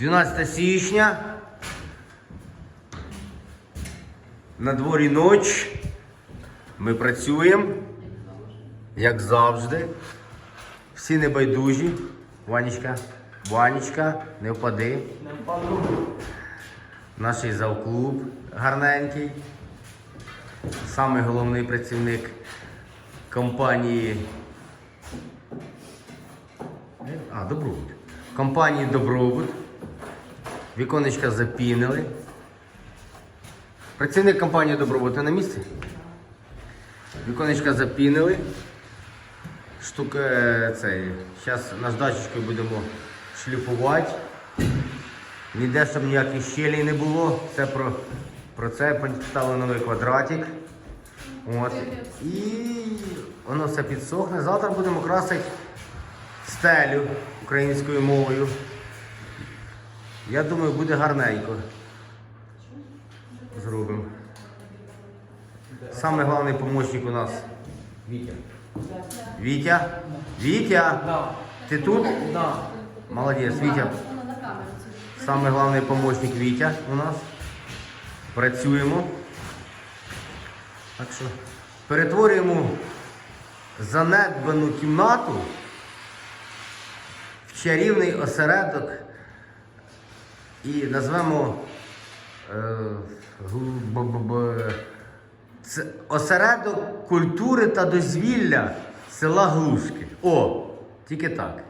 12 січня. На дворі ніч. Ми працюємо, як завжди. Всі небайдужі. Ванечка, Ванечка, не впади. Не впаду. Наш завклуб гарненький. Самий головний працівник компанії. А, Добробут. Компанії Добробут. Віконечка запінили. Працівник компанії Добробут на місці? Віконечка запінили. Штука е, цей. Зараз наждачечкою будемо шліфувати. Ніде щоб ніяких щелей не було. Це про, про це поставили новий квадратик. От. І воно все підсохне. Завтра будемо красити стелю українською мовою. Я думаю, буде гарненько. Зробимо. Самий головний помощник у нас Вітя. Вітя? Вітя? Ти тут? Молодець, Вітя. Самый главный помощник Вітя у нас. Працюємо. Так що перетворюємо занедбану кімнату в чарівний осередок і назвемо е, осередок культури та дозвілля села Глушки. О, тільки так.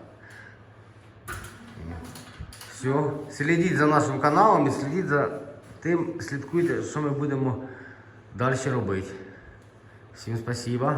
Все. Слідіть за нашим каналом і слідіть за тим, слідкуйте, що ми будемо далі робити. Всім спасибо.